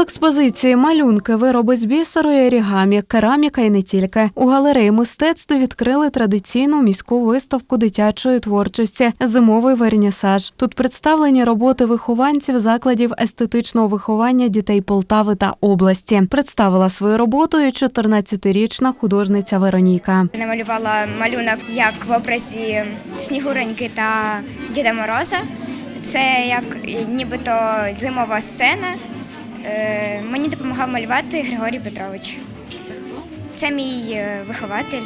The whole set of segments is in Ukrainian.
експозиції малюнки, вироби з бісеру і орігамі, кераміка і не тільки. У галереї мистецтв відкрили традиційну міську виставку дитячої творчості Зимовий вернісаж. Тут представлені роботи вихованців закладів естетичного виховання дітей Полтави та області. Представила свою роботу і 14-річна художниця Вероніка. Намалювала малюнок як в образі Снігуреньки та Діда Мороза. Це як нібито зимова сцена. Е, Мені допомагав малювати Григорій Петрович. Це мій е, вихователь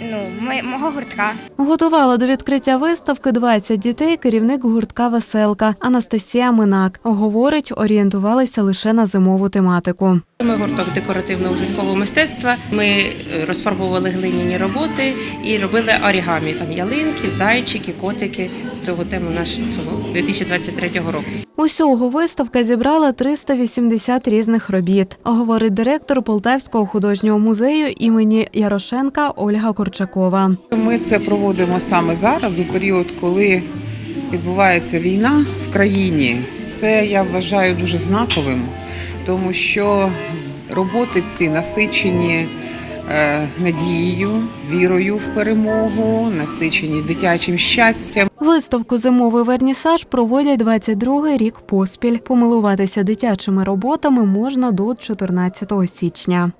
ну, ми- мого гуртка. Готувала до відкриття виставки 20 дітей керівник гуртка Веселка Анастасія Минак. Говорить, орієнтувалися лише на зимову тематику. Ми гурток декоративно-ужиткового мистецтва. Ми е, розфарбовували глиняні роботи і робили орігамі. Там ялинки, зайчики, котики. Того тему нашого 2023 року. Усього виставка зібрала 380 різних робіт, говорить директор Полтавського художнього музею імені Ярошенка Ольга Корчакова. Ми це проводимо саме зараз, у період, коли відбувається війна в країні. Це я вважаю дуже знаковим, тому що роботи ці насичені е, надією, вірою в перемогу, насичені дитячим щастям. Виставку Зимовий вернісаж проводять 22-й рік поспіль. Помилуватися дитячими роботами можна до 14 січня.